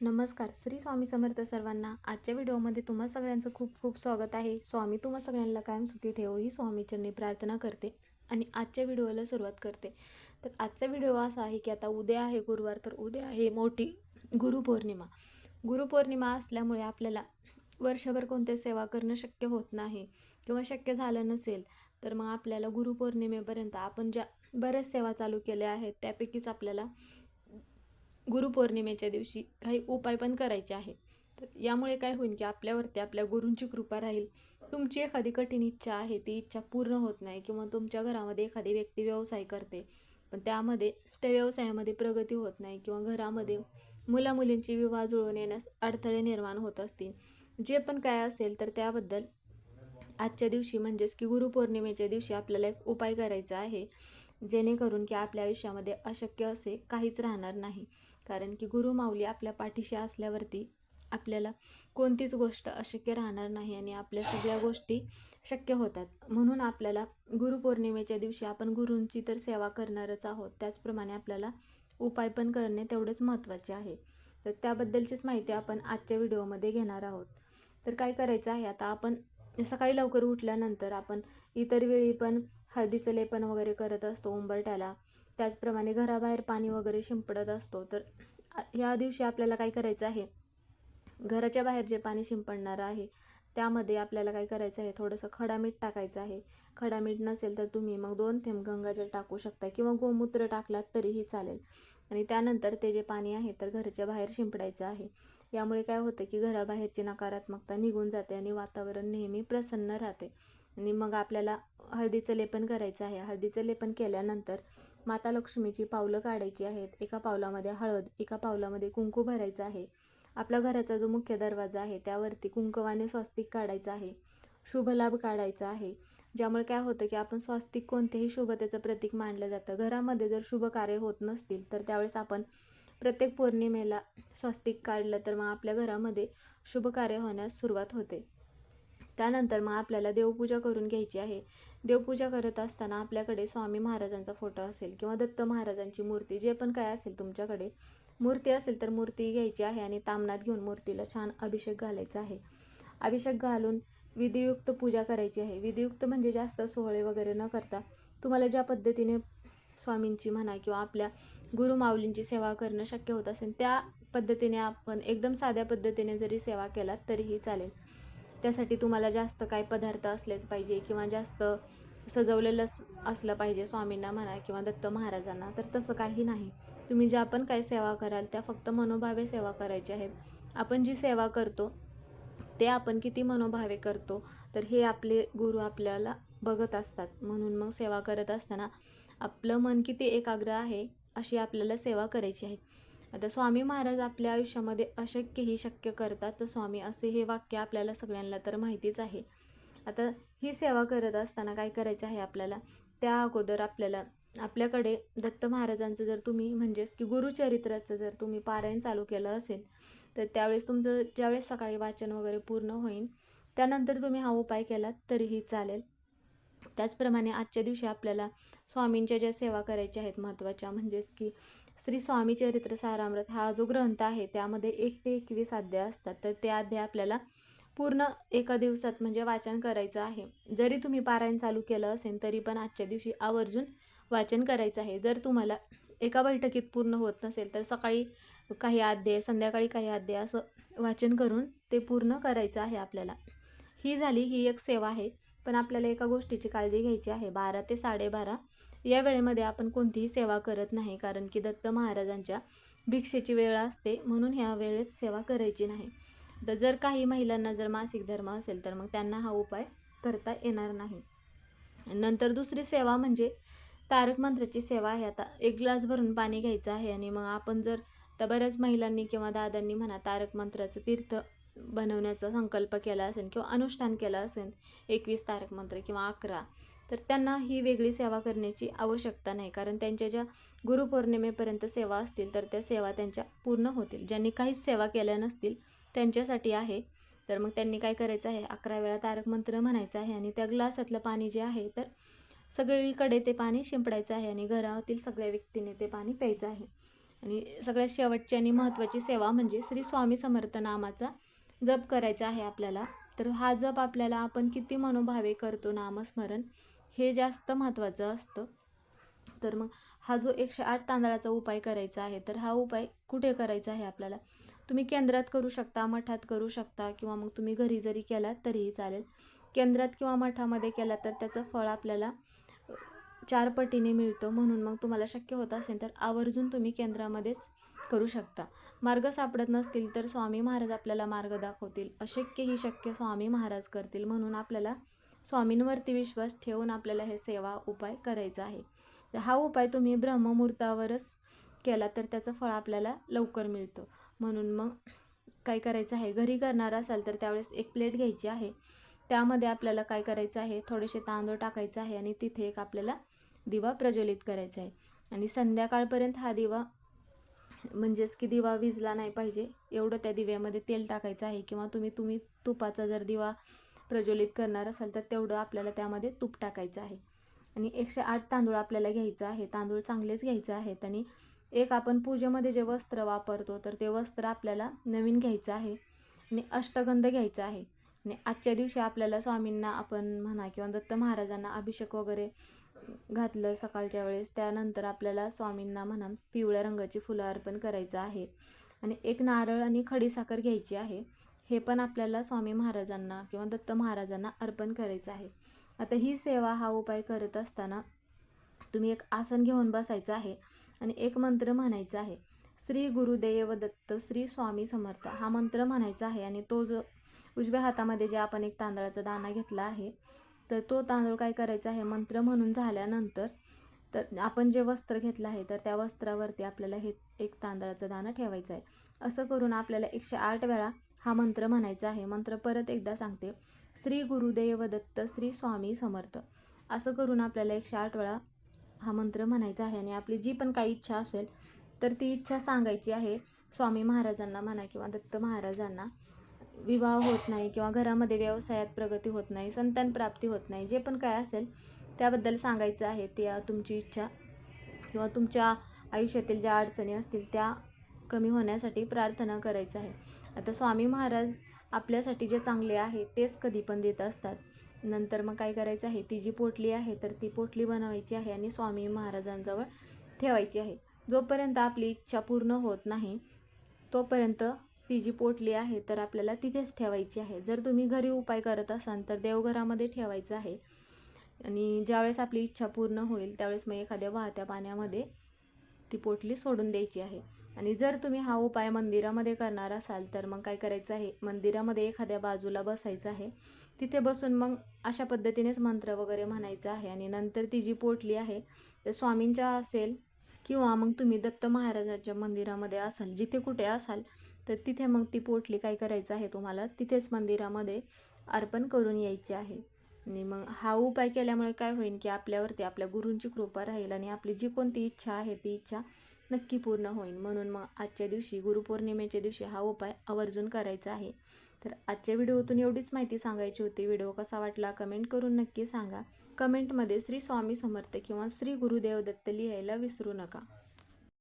नमस्कार श्री स्वामी समर्थ सर्वांना आजच्या व्हिडिओमध्ये तुम्हा सगळ्यांचं खूप खूप स्वागत आहे. स्वामी तुम्हा सगळ्यांना कायम सुखी ठेवो ही स्वामीचरणी प्रार्थना करते आणि आजच्या व्हिडिओला सुरुवात करते. तर आजचा व्हिडिओ असा आहे की आता उद्या आहे गुरुवार तर उद्या आहे मोठी गुरुपौर्णिमा. गुरुपौर्णिमा असल्यामुळे आपल्याला वर्षभर कोणते सेवा करणं शक्य होत नाही किंवा शक्य झालं नसेल तर मग आपल्याला गुरुपौर्णिमेपर्यंत आपण ज्या बऱ्याच सेवा चालू केल्या आहेत त्यापैकीच आपल्याला गुरुपौर्णिमेच्या दिवशी काही उपाय पण करायचे आहे तर यामुळे काय होईल की आपल्यावरती आपल्या गुरूंची कृपा राहील. तुमची एखादी कठीण इच्छा आहे ती इच्छा पूर्ण होत नाही किंवा तुमच्या घरामध्ये एखादी व्यक्ती व्यवसाय करते पण त्यामध्ये त्या व्यवसायामध्ये प्रगती होत नाही किंवा घरामध्ये मुलामुलींची विवाह जुळवून येण्यास अडथळे निर्माण होत असतील. जे पण काय असेल तर त्याबद्दल आजच्या दिवशी म्हणजेच की गुरुपौर्णिमेच्या दिवशी आपल्याला एक उपाय करायचा आहे जेणेकरून की आपल्या आयुष्यामध्ये अशक्य असे काहीच राहणार नाही. कारण की गुरुमाऊली आपल्या पाठीशी असल्यावरती आपल्याला कोणतीच गोष्ट अशक्य राहणार नाही आणि आपल्या सगळ्या गोष्टी शक्य होतात. म्हणून आपल्याला गुरुपौर्णिमेच्या दिवशी आपण गुरूंची तर सेवा करणारच आहोत. त्याचप्रमाणे आपल्याला उपाय पण करणे तेवढेच महत्त्वाचे आहे. तर त्याबद्दलचीच माहिती आपण आजच्या व्हिडिओमध्ये घेणार आहोत. तर काय करायचं आहे? आता आपण सकाळी लवकर उठल्यानंतर आपण इतर वेळी पण हळदीचं लेपन वगैरे करत असतो उंबरट्याला त्याचप्रमाणे घराबाहेर पाणी वगैरे शिंपडत असतो. तर या दिवशी आपल्याला काय करायचं आहे? घराच्या बाहेर जे पाणी शिंपडणारं आहे त्यामध्ये आपल्याला काय करायचं आहे? थोडंसं खडा मीठ टाकायचं आहे. खडा मीठ नसेल तर तुम्ही मग दोन थेंब गंगाजल टाकू शकता किंवा गोमूत्र टाकलात तरीही चालेल. आणि त्यानंतर ते जे पाणी आहे तर घराच्या बाहेर शिंपडायचं आहे. यामुळे काय होतं की घराबाहेरची नकारात्मकता निघून जाते आणि वातावरण नेहमी प्रसन्न राहते. आणि मग आपल्याला हळदीचं लेपन करायचं आहे. हळदीचं लेपन केल्यानंतर माता लक्ष्मीची पावलं काढायची आहेत. एका पावलामध्ये हळद एका पावलामध्ये कुंकू भरायचं आहे. आपल्या घराचा जो मुख्य दरवाजा आहे त्यावरती कुंकवाने स्वस्तिक काढायचं आहे. शुभलाभ काढायचा आहे. ज्यामुळे काय होतं की आपण स्वास्तिक कोणत्याही शुभतेचं प्रतीक मानलं जातं. घरामध्ये जर शुभ कार्य होत नसतील तर त्यावेळेस आपण प्रत्येक पौर्णिमेला स्वस्तिक काढलं तर मग आपल्या घरामध्ये शुभ कार्य होण्यास सुरुवात होते. त्यानंतर मग आपल्याला देवपूजा करून घ्यायची आहे. देवपूजा करत असताना आपल्याकडे स्वामी महाराजांचा फोटो असेल किंवा दत्त महाराजांची मूर्ती जे पण काय असेल तुमच्याकडे मूर्ती असेल तर मूर्ती घ्यायची आहे आणि तामणात घेऊन मूर्तीला छान अभिषेक घालायचा आहे. अभिषेक घालून विधियुक्त पूजा करायची आहे. विधियुक्त म्हणजे जास्त सोहळे वगैरे न करता तुम्हाला ज्या पद्धतीने स्वामींची म्हणा किंवा आपल्या गुरुमाऊलींची सेवा करणं शक्य होत असेल त्या पद्धतीने आपण एकदम साध्या पद्धतीने जरी सेवा केलात तरीही चालेल. त्यासाठी तुम्हाला जास्त काय पदार्थ असलेच पाहिजे किंवा जास्त सजवलेलं असलं पाहिजे स्वामींना म्हणा किंवा दत्त महाराजांना तर तसं काही नाही. तुम्ही ज्या पण काय सेवा कराल त्या फक्त मनोभावे सेवा करायच्या आहेत. आपण जी सेवा करतो ते आपण किती मनोभावे करतो तर हे आपले गुरु आपल्याला बघत असतात. म्हणून मग सेवा करत असताना आपलं मन किती एकाग्र आहे अशी आपल्याला सेवा करायची आहे. आता स्वामी महाराज आपल्या आयुष्यामध्ये अशक्यही शक्य करतात. तर स्वामी असे हे वाक्य आपल्याला सगळ्यांना तर माहितीच आहे. आता ही सेवा करत असताना काय करायचं आहे आपल्याला? त्या अगोदर आपल्याला आपल्याकडे दत्त महाराजांचं जर तुम्ही म्हणजेच की गुरुचरित्राचं जर तुम्ही पारायण चालू केलं असेल तर त्यावेळेस तुमचं ज्यावेळेस सकाळी वाचन वगैरे पूर्ण होईल त्यानंतर तुम्ही हा उपाय केलात तरीही चालेल. त्याचप्रमाणे आजच्या दिवशी आपल्याला स्वामींच्या ज्या सेवा करायच्या आहेत महत्त्वाच्या म्हणजेच की श्री स्वामी चरित्र सारामृत हा जो ग्रंथ आहे त्यामध्ये एक ते एकवीस अध्याय असतात. तर ते अध्याय आपल्याला पूर्ण एका दिवसात म्हणजे वाचन करायचं आहे. जरी तुम्ही पारायण चालू केलं असेल तरी पण आजच्या दिवशी आवर्जून वाचन करायचं आहे. जर तुम्हाला एका बैठकीत पूर्ण होत नसेल तर सकाळी काही अध्याय संध्याकाळी काही अध्याय असं वाचन करून ते पूर्ण करायचं आहे आपल्याला. ही झाली ही एक सेवा आहे. पण आपल्याला एका गोष्टीची काळजी घ्यायची आहे. बारा ते साडेबारा या वेळेमध्ये आपण कोणतीही सेवा करत नाही कारण की दत्त महाराजांच्या भिक्षेची वेळ असते म्हणून ह्या वेळेत सेवा करायची नाही. तर जर काही महिलांना जर मासिक धर्म असेल तर मग त्यांना हा उपाय करता येणार नाही. नंतर दुसरी सेवा म्हणजे तारक मंत्राची सेवा आहे. आता एक ग्लास भरून पाणी घ्यायचं आहे आणि मग आपण जर तर बऱ्याच महिलांनी किंवा दादांनी म्हणा तारक मंत्राचं तीर्थ बनवण्याचा संकल्प केला असेल किंवा अनुष्ठान केलं असेल एकवीस तारक मंत्र किंवा अकरा तर त्यांना ही वेगळी सेवा करण्याची आवश्यकता नाही. कारण त्यांच्या ज्या गुरुपौर्णिमेपर्यंत सेवा असतील तर त्या सेवा त्यांच्या पूर्ण होतील. ज्यांनी काहीच सेवा केल्या नसतील त्यांच्यासाठी आहे. तर मग त्यांनी काय करायचं आहे? अकरा वेळा तारक मंत्र म्हणायचं आहे आणि त्या ग्लासातलं पाणी जे आहे तर सगळीकडे ते पाणी शिंपडायचं आहे आणि घरातील सगळ्या व्यक्तीने ते पाणी प्यायचं आहे. आणि सगळ्यात शेवटची आणि महत्त्वाची सेवा म्हणजे श्री स्वामी समर्थ नामाचा जप करायचा आहे आपल्याला. तर हा जप आपल्याला आपण किती मनोभावे करतो नामस्मरण हे जास्त महत्त्वाचं असतं. तर मग हा जो एकशे आठ तांदळाचा उपाय करायचा आहे तर हा उपाय कुठे करायचा आहे आपल्याला? तुम्ही केंद्रात करू शकता मठात करू शकता किंवा मग तुम्ही घरी जरी केलात तरीही चालेल. केंद्रात किंवा मठामध्ये केला तर त्याचं फळ आपल्याला चार पटीने मिळतं म्हणून मग तुम्हाला शक्य होत असेल तर आवर्जून तुम्ही केंद्रामध्येच करू शकता. मार्ग सापडत नसतील तर स्वामी महाराज आपल्याला मार्ग दाखवतील. अशक्य ही शक्य स्वामी महाराज करतील म्हणून आपल्याला स्वामींवरती विश्वास ठेवून आपल्याला हे सेवा उपाय करायचा आहे. हा उपाय तुम्ही ब्रह्ममुहूर्तावरच केला तर त्याचं फळ आपल्याला लवकर मिळतं. म्हणून मग काय करायचं आहे? घरी करणार असाल तर त्यावेळेस एक प्लेट घ्यायची आहे. त्यामध्ये आपल्याला काय करायचं आहे? थोडेसे तांदूळ टाकायचं आहे आणि तिथे एक आपल्याला दिवा प्रज्वलित करायचा आहे. आणि संध्याकाळपर्यंत हा दिवा म्हणजेच की दिवा विजला नाही पाहिजे. एवढं त्या दिव्यामध्ये तेल टाकायचं आहे किंवा तुम्ही तुम्ही तुपाचा जर दिवा प्रज्वलित करणार असाल तर तेवढं आपल्याला त्यामध्ये तूप टाकायचं आहे. आणि एकशे आठ तांदूळ आपल्याला घ्यायचं आहे. तांदूळ चांगलेच घ्यायचे आहेत. आणि एक आपण पूजेमध्ये जे वस्त्र वापरतो तर ते वस्त्र आपल्याला नवीन घ्यायचं आहे. आणि अष्टगंध घ्यायचा आहे. आणि आजच्या दिवशी आपल्याला स्वामींना आपण म्हणा किंवा दत्त महाराजांना अभिषेक वगैरे घातलं सकाळच्या वेळेस त्यानंतर आपल्याला स्वामींना म्हणा पिवळ्या रंगाची फुलं अर्पण करायचं आहे. आणि एक नारळ आणि खडीसाखर घ्यायची आहे. हे पण आपल्याला स्वामी महाराजांना किंवा दत्त महाराजांना अर्पण करायचं आहे. आता ही सेवा हा उपाय करत असताना तुम्ही एक आसन घेऊन बसायचं आहे आणि एक मंत्र म्हणायचा आहे. श्री गुरुदेव दत्त श्री स्वामी समर्थ हा मंत्र म्हणायचा आहे आणि तो जो उजव्या हातामध्ये जे आपण एक तांदळाचा दाणा घेतला आहे तर तो तांदूळ काय करायचा आहे? मंत्र म्हणून झाल्यानंतर तर आपण जे वस्त्र घेतलं आहे तर त्या वस्त्रावरती आपल्याला हे एक तांदळाचा दाणा ठेवायचा आहे. असं करून आपल्याला एकशे आठ वेळा हा मंत्र म्हणायचा आहे. मंत्र परत एकदा सांगते. श्री गुरुदेव दत्त श्री स्वामी समर्थ. असं करून आपल्याला एकशे आठ वेळा हा मंत्र म्हणायचा आहे. आणि आपली जी पण काही इच्छा असेल तर ती इच्छा सांगायची आहे. स्वामी महाराजांना म्हणा किंवा दत्त महाराजांना. विवाह होत नाही किंवा घरामध्ये व्यवसायात प्रगती होत नाही संतानप्राप्ती होत नाही जे पण काय असेल त्याबद्दल सांगायचं आहे. त्या तुमची इच्छा किंवा तुमच्या आयुष्यातील ज्या अडचणी असतील त्या कमी होण्यासाठी प्रार्थना करायचं आहे. आता स्वामी महाराज आपल्यासाठी जे चांगले आहे तेच कधी पण देत असतात. नंतर मग काय करायचं आहे ती जी पोटली आहे तर ती पोटली बनवायची आहे आणि स्वामी महाराजांजवळ ठेवायची आहे. जोपर्यंत आपली इच्छा पूर्ण होत नाही तोपर्यंत ती जी पोटली आहे तर आपल्याला तिथेच ठेवायची आहे. जर तुम्ही घरी उपाय करत असाल तर देवघरामध्ये ठेवायचं आहे. आणि ज्यावेळेस आपली इच्छा पूर्ण होईल त्यावेळेस मग एखाद्या वाहत्या पाण्यामध्ये ती पोटली सोडून द्यायची आहे. आणि जर तुम्ही हा उपाय मंदिरामध्ये करणार असाल तर मग काय करायचं आहे? मंदिरामध्ये एखाद्या बाजूला बसायचं आहे. तिथे बसून मग अशा पद्धतीनेच मंत्र वगैरे म्हणायचं आहे आणि नंतर ती जी पोटली आहे तर स्वामींच्या असेल किंवा मग तुम्ही दत्त महाराजाच्या मंदिरामध्ये असाल जिथे कुठे असाल तर तिथे मग ती पोटली काय करायचं आहे तुम्हाला? तिथेच मंदिरामध्ये अर्पण करून यायची आहे. आणि मग हा उपाय केल्यामुळे काय होईल की आपल्यावरती आपल्या गुरूंची कृपा राहील आणि आपली जी कोणती इच्छा आहे ती इच्छा नक्की पूर्ण होईल. म्हणून मग आजच्या दिवशी गुरुपौर्णिमेच्या दिवशी हा उपाय आवर्जून करायचा आहे. तर आजच्या व्हिडिओतून एवढीच माहिती सांगायची होती. व्हिडिओ कसा वाटला कमेंट करून नक्की सांगा. कमेंटमध्ये श्री स्वामी समर्थ किंवा श्री गुरुदेव दत्त लिहायला विसरू नका.